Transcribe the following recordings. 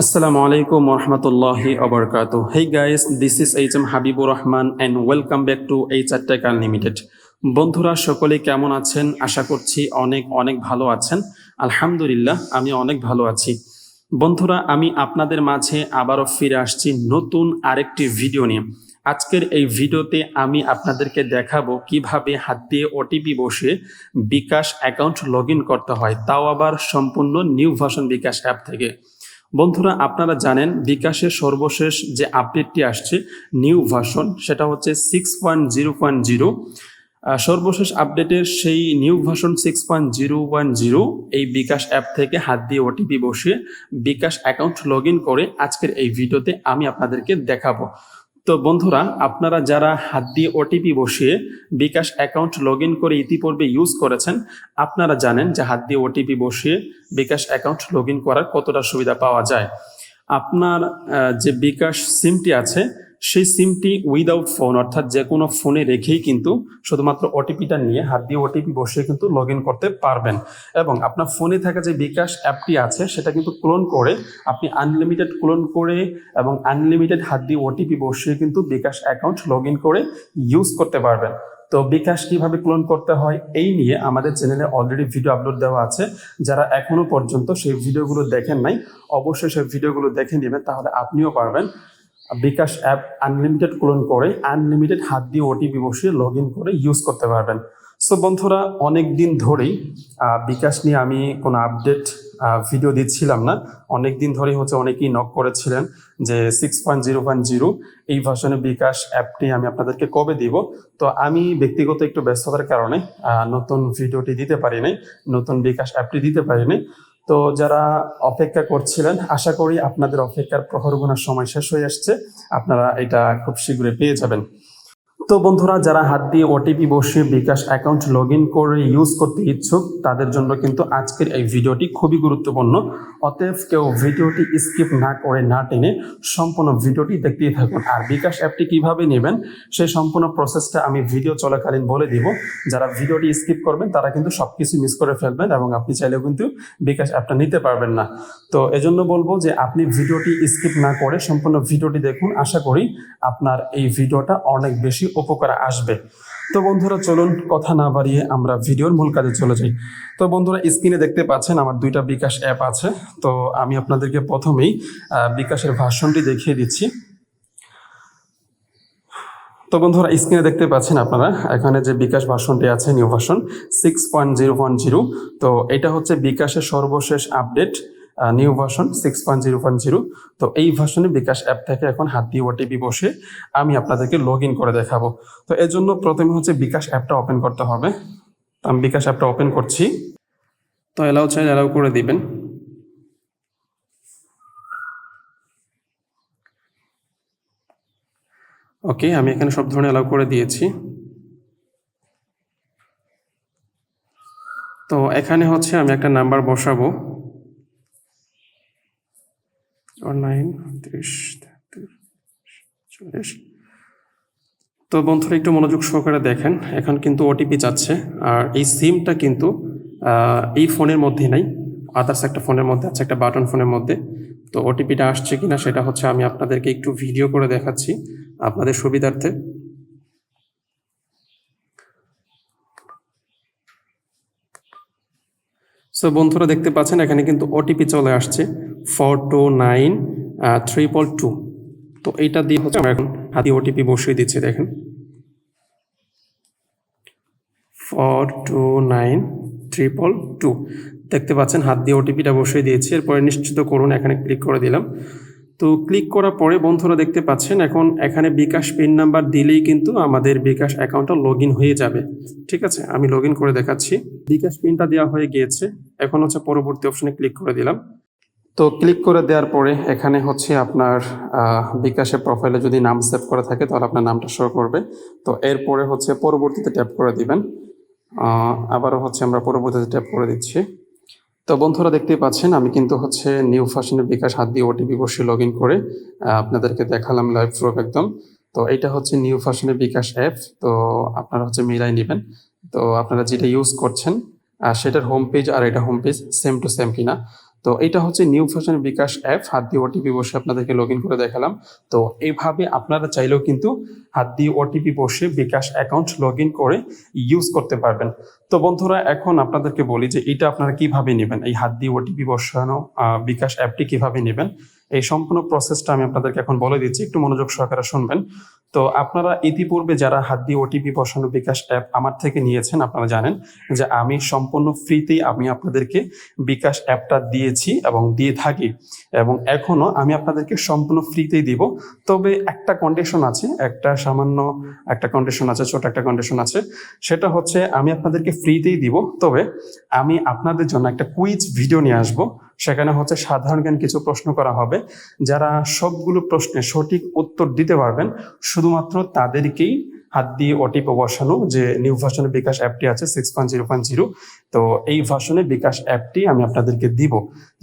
Assalamu alaikum warahmatullahi wabarakatuh. Hey guys, this is HM Habibur Rahman and welcome back to HR Tech Unlimited. বন্ধুরা সকলে কেমন আছেন? আশা করছি অনেক অনেক ভালো আছেন। আলহামদুলিল্লাহ আমি অনেক ভালো আছি। বন্ধুরা আমি আপনাদের মাঝে আবারও ফিরে আসছি নতুন আরেকটি ভিডিও নিয়ে। আজকের এই ভিডিওতে আমি আপনাদেরকে দেখাবো কীভাবে হাত দিয়ে ওটিপি বসে বিকাশ অ্যাকাউন্ট লগ করতে হয়। তাও আবার সম্পূর্ণ নিউ ভার্সন বিকাশ অ্যাপ থেকে। বন্ধুরা, আপনারা জানেন বিকাশের সর্বশেষ যে আপডেটটি আসছে, নিউ ভার্সন, সেটা হচ্ছে six point zero point zero সর্বশেষ আপডেটের সেই new version six point zero one zero এই বিকাশ অ্যাপ থেকে হাত দিয়ে ওটিপি বসিয়ে বিকাশ অ্যাকাউন্ট লগ করে আজকের এই ভিডিওতে আমি আপনাদেরকে দেখাবো। তো বন্ধুরা, আপনারা যারা হাত দিয়ে ওটিপি বসিয়ে বিকাশ অ্যাকাউন্ট লগ করে ইতিপূর্বে ইউজ করেছেন, আপনারা জানেন যে হাত দিয়ে ওটিপি বসিয়ে বিকাশ অ্যাকাউন্ট লগ করার কতটা সুবিধা পাওয়া যায়। আপনার যে বিকাশ সিমটি আছে সেই সিমটি উইদাউট ফোন অর্থাৎ যে কোনো ফোনে রেখেই কিন্তু শুধুমাত্র ওটিপিটা নিয়ে হাত দিয়ে ওটিপি বসিয়ে কিন্তু লগ করতে পারবেন। এবং আপনার ফোনে থাকা যে বিকাশ অ্যাপটি আছে, সেটা কিন্তু ক্লোন করে আপনি আনলিমিটেড ক্লোন করে এবং আনলিমিটেড হাত দিয়ে ওটিপি বসিয়ে কিন্তু বিকাশ অ্যাকাউন্ট লগ করে ইউজ করতে পারবেন। তো বিকাশ কীভাবে ক্লোন করতে হয়, এই নিয়ে আমাদের চ্যানেলে অলরেডি ভিডিও আপলোড দেওয়া আছে। যারা এখনও পর্যন্ত সেই ভিডিওগুলো দেখেন নাই, অবশ্যই সেই ভিডিওগুলো দেখে নেবেন, তাহলে আপনিও পারবেন বিকাশ অ্যাপ আনলিমিটেড ক্লোন করে আনলিমিটেড হাত দিয়ে ওটিপি বসিয়ে লগ করে ইউজ করতে পারবেন। সো বন্ধুরা অনেক দিন ধরেই বিকাশ নিয়ে আমি কোনো আপডেট ভিডিও দিচ্ছিলাম না। অনেক দিন ধরেই হচ্ছে অনেকেই নক করেছিলেন যে six point zero point zero এই ভার্সনে বিকাশ অ্যাপটি আমি আপনাদেরকে কবে দিব। তো আমি ব্যক্তিগত একটু ব্যস্ততার কারণে নতুন ভিডিওটি দিতে পারি নতুন বিকাশ অ্যাপটি দিতে পারি নাই। তো যারা অপেক্ষা করছিলেন, আশা করি আপনাদের অপেক্ষার প্রহর গোনার সময় শেষ হয়ে আসছে। আপনারা এটা খুব শীঘ্রই পেয়ে যাবেন। তো বন্ধুরা, যারা হাত দিয়ে ওটিপি বসিয়ে বিকাশ অ্যাকাউন্ট লগ করে ইউজ করতে ইচ্ছুক, তাদের জন্য কিন্তু আজকের এই ভিডিওটি খুবই গুরুত্বপূর্ণ। অতএব কেউ ভিডিওটি স্কিপ না করে, না টেনে সম্পূর্ণ ভিডিওটি দেখতেই থাকুন। আর বিকাশ অ্যাপটি কীভাবে নেবেন সেই সম্পূর্ণ প্রসেসটা আমি ভিডিও চলাকালীন বলে দিব। যারা ভিডিওটি স্কিপ করবেন, তারা কিন্তু সবকিছু মিস করে ফেলবেন এবং আপনি চাইলেও কিন্তু বিকাশ অ্যাপটা নিতে পারবেন না। তো এজন্য বলব যে, আপনি ভিডিওটি স্কিপ না করে সম্পূর্ণ ভিডিওটি দেখুন। আশা করি আপনার এই ভিডিওটা অনেক বেশি উপকারে আসবে। তো বন্ধুরা, চলুন কথা না বাড়িয়ে আমরা ভিডিওর মূল কাজে চলে যাই। তো বন্ধুরা স্ক্রিনে দেখতে পাচ্ছেন আমার দুইটা বিকাশ অ্যাপ আছে। তো আমি আপনাদেরকে প্রথমেই বিকাশের ভার্সনটি দেখিয়ে দিচ্ছি। তো বন্ধুরা স্ক্রিনে দেখতে পাচ্ছেন আপনারা, এখানে যে বিকাশ ভার্সনটি আছে new version six point zero one zero তো এটা হচ্ছে বিকাশের সর্বশেষ update new version six point zero point zero তো এই ভার্সনে বিকাশ অ্যাপ থেকে এখন হাত দিয়ে ওটিপি বসে আমি আপনাদেরকে লগ ইন করে দেখাবো। তো এর জন্য প্রথমে হচ্ছে বিকাশ অ্যাপটা ওপেন করতে হবে। আমি বিকাশ অ্যাপটা ওপেন করছি। তো এলাও চাই এলাও করে দিবেন। ওকে, আমি এখানে সব ধরনের অ্যালাউ করে দিয়েছি। তো এখানে হচ্ছে আমি একটা নাম্বার বসাবো। নাইন ত্রিশ চল্লিশ। তো বন্ধুরা, একটু মনোযোগ সহকারে দেখেন, এখন কিন্তু ওটিপি যাচ্ছে, আর এই সিমটা কিন্তু এই ফোনের মধ্যে নাই আদার্স একটা ফোনের মধ্যে আছে, একটা বাটন ফোনের মধ্যে। তো ওটিপিটা আসছে কিনা সেটা হচ্ছে আমি আপনাদেরকে একটু ভিডিও করে দেখাচ্ছি, আপনাদের সুবিধার্থে। সো বন্ধুরা দেখতে পাচ্ছেন, এখানে কিন্তু ওটিপি চলে আসছে four two nine triple two তো এইটা দিয়ে হচ্ছে আমরা এখন হাতি ওটিপি বসিয়ে দিচ্ছি, দেখেন। Four two nine triple two দেখতে পাচ্ছেন, হাত দিয়ে ওটিপিটা বসিয়ে দিয়েছি, এরপরে নিশ্চিত করুন, এখানে ক্লিক করে দিলাম। তো ক্লিক করার পরে বন্ধুরা দেখতে পাচ্ছেন, এখন এখানে বিকাশ পিন নাম্বার দিলেই কিন্তু আমাদের বিকাশ অ্যাকাউন্টটা লগ হয়ে যাবে। ঠিক আছে? আমি লগ করে দেখাচ্ছি। বিকাশ পিনটা দেওয়া হয়ে গিয়েছে। এখন হচ্ছে পরবর্তী অপশনে ক্লিক করে দিলাম। তো ক্লিক করে দেওয়ার পরে এখানে হচ্ছে আপনার বিকাশের প্রোফাইলে যদি নাম সেভ করা থাকে, তাহলে আপনার নামটা শো করবে। তো এরপরে হচ্ছে পরবর্তীতে ট্যাপ করে দিবেন। আবারও হচ্ছে আমরা পরবর্তীতে ট্যাপ করে দিচ্ছি। তো বন্ধুরা দেখতেই পাচ্ছেন, আমি কিন্তু হচ্ছে নিউ ফ্যাশনের বিকাশ হাত দিয়ে ওটিপি বসে লগ ইন করে আপনাদেরকে দেখালাম লাইভ প্রুফ একদম। তো এটা হচ্ছে নিউ ফ্যাশনের বিকাশ অ্যাপ তো আপনারা হচ্ছে মিলাই নেবেন। তো আপনারা যেটা ইউজ করছেন আর সেটার হোম পেজ আর এটা home page same to same কিনা। তো এটা হচ্ছে নিউ ফ্যাশন বিকাশ অ্যাপ হাত দিয়ে ওটিপি বসে আপনাদেরকে লগ করে দেখালাম। তো এইভাবে আপনারা চাইলেও কিন্তু হাত দিয়ে ওটিপি বসে বিকাশ অ্যাকাউন্ট লগ করে ইউজ করতে পারবেন। তো বন্ধুরা, এখন আপনাদেরকে বলি যে এটা আপনারা কীভাবে নেবেন? এই হাত দিয়ে ওটিপি বসানো বিকাশ অ্যাপটি কীভাবে নেবেন? এই সম্পূর্ণ প্রসেসটা আমি আপনাদেরকে এখন বলে দিচ্ছি। একটু মনোযোগ সহকারে শুনবেন। তো আপনারা ইতিপূর্বে যারা হাত দিয়ে ওটিপি বসানো বিকাশ অ্যাপ আমার থেকে নিয়েছেন, আপনারা জানেন যে আমি সম্পূর্ণ ফ্রিতেই আমি আপনাদেরকে বিকাশ অ্যাপটা দিয়েছি এবং দিয়ে থাকি। এবং এখনও আমি আপনাদেরকে সম্পূর্ণ ফ্রিতেই দিব। তবে একটা কন্ডিশন আছে, একটা সামান্য একটা কন্ডিশন আছে, ছোট একটা কন্ডিশন আছে। সেটা হচ্ছে আমি আপনাদেরকে ফ্রিতেই দিব। তবে আমি আপনাদের জন্য একটা কুইজ ভিডিও নিয়ে আসব। সেখানে হচ্ছে সাধারণ জ্ঞান কিছু প্রশ্ন করা হবে। যারা সবগুলো প্রশ্নের সঠিক উত্তর দিতে পারবেন শুধুমাত্র তাদেরকেই হাত দিয়ে ওটিপি বসানো যে নিউ ভার্সনের বিকাশ অ্যাপটি আছে six point zero point zero তো এই ভার্সনের বিকাশ অ্যাপটি আমি আপনাদেরকে দিব।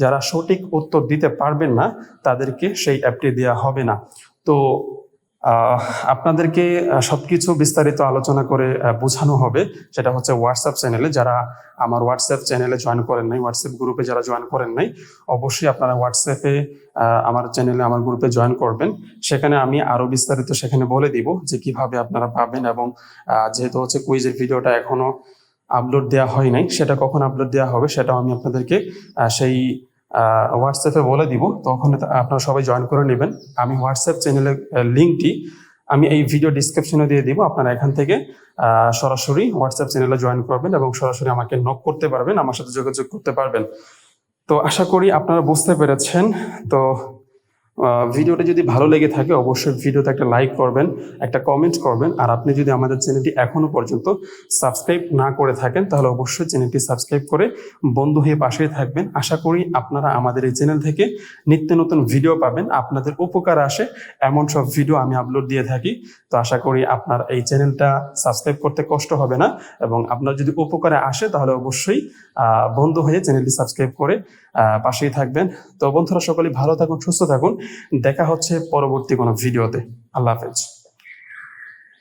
যারা সঠিক উত্তর দিতে পারবেন না, তাদেরকে সেই অ্যাপটি দেওয়া হবে না। তো আপনাদেরকে সবকিছু বিস্তারিত আলোচনা করে বোঝানো হবে। সেটা হচ্ছে হোয়াটসঅ্যাপ চ্যানেলে যারা আমার হোয়াটসঅ্যাপ চ্যানেলে জয়েন করেন নাই হোয়াটসঅ্যাপ গ্রুপে যারা জয়েন করেন নাই, অবশ্যই আপনারা হোয়াটসঅ্যাপে আমার চ্যানেলে আমার গ্রুপে জয়েন করবেন। সেখানে আমি আরও বিস্তারিত সেখানে বলে দিব যে কীভাবে আপনারা পাবেন এবং যেহেতু হচ্ছে কুইজের ভিডিওটা এখনও আপলোড দেওয়া হয় নাই, সেটা কখন আপলোড দেওয়া হবে সেটাও আমি আপনাদেরকে সেই হোয়াটসঅ্যাপে বলে দিব, তখন আপনারা সবাই জয়েন করে নেবেন। আমি হোয়াটসঅ্যাপ চ্যানেলের লিঙ্কটি আমি এই ভিডিও ডিসক্রিপশনে দিয়ে দিব, আপনারা এখান থেকে সরাসরি হোয়াটসঅ্যাপ চ্যানেলে জয়েন করবেন এবং সরাসরি আমাকে নক করতে পারবেন, আমার সাথে যোগাযোগ করতে পারবেন। তো আশা করি আপনারা বুঝতে পেরেছেন। তো ভিডিওটা যদি ভালো লেগে থাকে, অবশ্যই ভিডিওতে একটা লাইক করবেন, একটা কমেন্ট করবেন, আর আপনি যদি আমাদের চ্যানেলটি এখনও পর্যন্ত সাবস্ক্রাইব না করে থাকেন, তাহলে অবশ্যই চ্যানেলটি সাবস্ক্রাইব করে বন্ধু হয়ে পাশেই থাকবেন। আশা করি আপনারা আমাদের এই চ্যানেল থেকে নিত্য নতুন ভিডিও পাবেন। আপনাদের উপকার আসে, এমন সব ভিডিও আমি আপলোড দিয়ে থাকি। তো আশা করি আপনার এই চ্যানেলটা সাবস্ক্রাইব করতে কষ্ট হবে না, এবং আপনার যদি উপকারে আসে, তাহলে অবশ্যই বন্ধু হয়ে চ্যানেলটি সাবস্ক্রাইব করে পাশেই থাকবেন। তো বন্ধুরা, সকলেই ভালো থাকুন, সুস্থ থাকুন। দেখা হচ্ছে পরবর্তী কোনো ভিডিওতে। আল্লাহ হাফেজ।